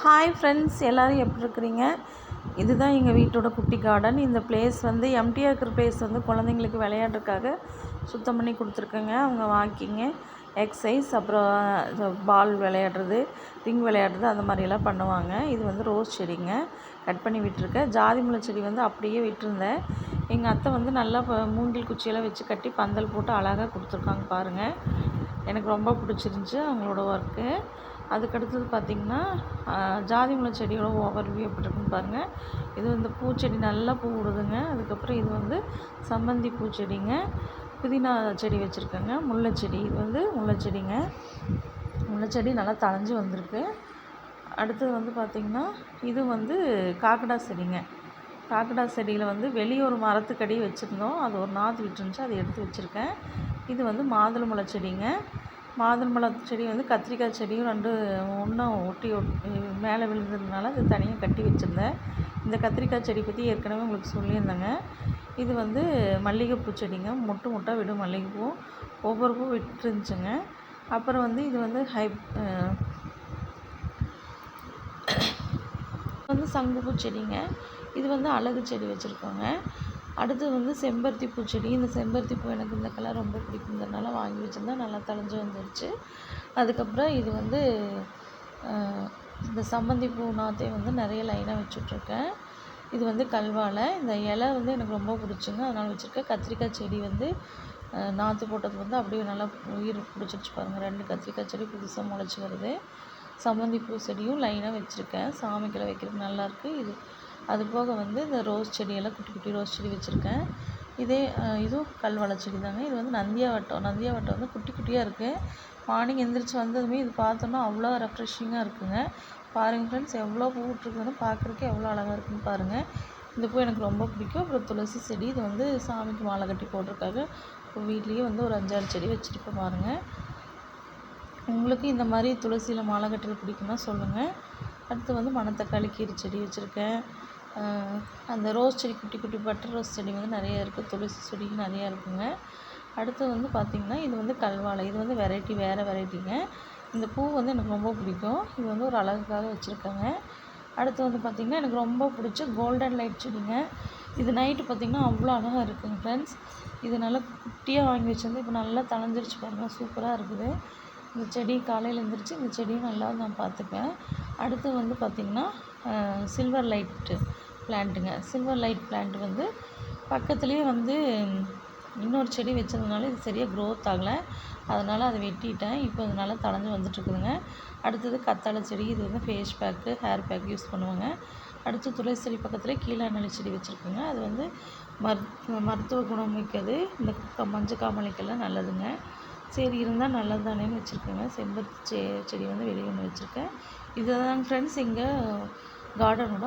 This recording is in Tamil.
ஹாய் ஃப்ரெண்ட்ஸ் எல்லோரும் எப்படி இருக்கிறீங்க? இதுதான் எங்கள் வீட்டோட குட்டி கார்டன் இந்த பிளேஸ் வந்து எம்டியாக இருக்கிற பிளேஸ் வந்து குழந்தைங்களுக்கு விளையாடுறதுக்காக சுத்தம் பண்ணி கொடுத்துருக்கேங்க. அவங்க வாக்கிங்கு எக்ஸசைஸ் அப்புறம் பால் விளையாடுறது ரிங் விளையாடுறது அந்த மாதிரியெல்லாம் பண்ணுவாங்க. இது வந்து ரோஸ் செடிங்க. கட் பண்ணி விட்டுருக்கேன். ஜாதி முளை செடி வந்து அப்படியே விட்டுருந்தேன். எங்கள் அத்தை வந்து நல்லா மூங்கில் குச்சியெல்லாம் வச்சு கட்டி பந்தல் போட்டு அழகாக கொடுத்துருக்காங்க பாருங்கள் எனக்கு ரொம்ப பிடிச்சிருந்துச்சி அவங்களோட ஒர்க்கு அதுக்கடுத்தது பார்த்திங்கன்னா ஜாதி முல்லை செடியோட ஓவர் வியூ எப்படி இருக்குன்னு பாருங்கள் இது வந்து பூச்செடி நல்லா பூ விடுதுங்க. அதுக்கப்புறம் இது வந்து சம்மந்தி பூச்செடிங்க. புதினா செடி வச்சுருக்கேங்க. முல்லை செடி இது வந்து முல்லை செடிங்க முல்லை செடி நல்லா தளைஞ்சு வந்திருக்கு. அடுத்தது வந்து பார்த்திங்கன்னா இது வந்து காக்கடா செடிங்க. காக்கடா செடியில் வந்து வெளியே ஒரு மரத்துக்கடி வச்சுருந்தோம். அது ஒரு நாற்று விட்டுருந்துச்சு அதை எடுத்து வச்சுருக்கேன். இது வந்து மாதுளம்பழ செடிங்க. மாதுளம்பழம் செடி வந்து கத்திரிக்காய் செடியும் ரெண்டு ஒன்றா ஒட்டி மேலே விழுந்ததுனால அது தனியாக கட்டி வச்சுருந்தேன். இந்த கத்திரிக்காய் செடி பற்றி ஏற்கனவே உங்களுக்கு சொல்லியிருந்தேங்க. இது வந்து மல்லிகைப்பூ செடிங்க. மொட்டு மொட்டாக விடும் மல்லிகைப்பூ. ஒவ்வொரு பூ விட்டுருந்துச்சுங்க. அப்புறம் வந்து இது வந்து ஹை வந்து சங்குப்பூ செடிங்க. இது வந்து அழகு செடி வச்சுருக்கோங்க. அடுத்து வந்து செம்பருத்தி பூச்செடி இந்த செம்பருத்தி பூ எனக்கு இந்த கலர் ரொம்ப பிடிக்குங்கிறதுனால வாங்கி வச்சுருந்தேன் நல்லா தழைஞ்சி வந்துடுச்சு அதுக்கப்புறம் இது வந்து இந்த சம்மந்தி பூ நாத்தையும் வந்து நிறைய லைனாக வச்சுட்ருக்கேன். இது வந்து கல்வாழை. இந்த இலை வந்து எனக்கு ரொம்ப பிடிச்சிங்க. அதனால் வச்சுருக்கேன் கத்திரிக்காய் செடி வந்து நாற்று போட்டது வந்து அப்படியே நல்லா உயிர் பிடிச்சிருச்சு பாருங்கள் ரெண்டு கத்திரிக்காய் செடி புதுசாக முளைச்சி வருது. சம்மந்தி பூ செடியும் லைனாக வச்சுருக்கேன். சாமிக்கெல்லாம் வைக்கிறதுக்கு நல்லாயிருக்கு இது அது போக வந்து இந்த ரோஸ் செடியெல்லாம் குட்டி குட்டி ரோஸ் செடி வச்சுருக்கேன். இதே இதுவும் கல்வாழை செடி தாங்க. இது வந்து நந்தியாவட்டம் நந்தியாவட்டம் வந்து குட்டி குட்டியாக இருக்குது மார்னிங் எந்திரிச்சு வந்ததுமே இது பார்த்தோன்னா அவ்வளோ ரெஃப்ரெஷிங்காக இருக்குங்க. பாருங்கள் ஃப்ரெண்ட்ஸ் எவ்வளோ பூ விட்ருக்குதுன்னு பார்க்குறதுக்கு எவ்வளோ அழகாக இருக்குன்னு பாருங்கள் இந்த பூ எனக்கு ரொம்ப பிடிக்கும். அப்புறம் துளசி செடி இது வந்து சாமிக்கு மாலை கட்டி போட்டிருக்காங்க இப்போ வீட்லேயே வந்து ஒரு அஞ்சாறு செடி வச்சுருப்பேன் பாருங்கள் உங்களுக்கு இந்த மாதிரி துளசியில் மாலை கட்டுறது பிடிக்குன்னா சொல்லுங்கள் அடுத்து வந்து மணத்தக்காளி கீரை செடி வச்சுருக்கேன். அந்த ரோஸ் செடி குட்டி குட்டி பட்டர் ரோஸ் செடி வந்து நிறைய இருக்குது துளசி செடி நிறையா இருக்குங்க. அடுத்து வந்து பார்த்திங்கன்னா இது வந்து கல்வாழை. இது வந்து வெரைட்டி வேறு வெரைட்டிங்க இந்த பூ வந்து எனக்கு ரொம்ப பிடிக்கும். இது வந்து ஒரு அழகுக்காக வச்சுருக்கேங்க. அடுத்து வந்து பார்த்திங்கன்னா எனக்கு ரொம்ப பிடிச்ச கோல்டன் லைட் செடிங்க. இது நைட்டு பார்த்திங்கன்னா அவ்வளோ அழகாக இருக்குங்க ஃப்ரெண்ட்ஸ் இது நல்லா குட்டியாக வாங்கி வச்சுருந்து இப்போ நல்லா தளஞ்சிருச்சு பாருங்கள் சூப்பராக இருக்குது. இந்த செடி காலையில் எழுந்திரிச்சு இந்த செடியும் நல்லா நான் பார்த்துப்பேன் அடுத்து வந்து பார்த்திங்கன்னா சில்வர் லைட்டு பிளான்ட்டுங்க. சில்வர் லைட் பிளான்ட் வந்து பக்கத்துலேயே வந்து இன்னொரு செடி வச்சதுனால இது சரியாக க்ரோத் ஆகலை. அதனால் அதை வெட்டிட்டேன். இப்போ அதனால் தளஞ்சு வந்துட்டுருக்குதுங்க. அடுத்தது கத்தாழை செடி. இது வந்து face pack hair pack use பண்ணுவாங்க. அடுத்து துளசி செடி பக்கத்தில் கீழாநெல்லி செடி வச்சுருக்குங்க. அது வந்து மரு மருத்துவ குணம் மிக்கது. இந்த மஞ்சள் காமலைக்கெல்லாம் நல்லதுங்க. சரி இருந்தால் நல்லது தானேன்னு வச்சுருக்கேங்க. செம்பருத்தி செ செடி வந்து வெளியே ஒன்று வச்சுருக்கேன். இதுதான் ஃப்ரெண்ட்ஸ் எங்கள் கார்டனோட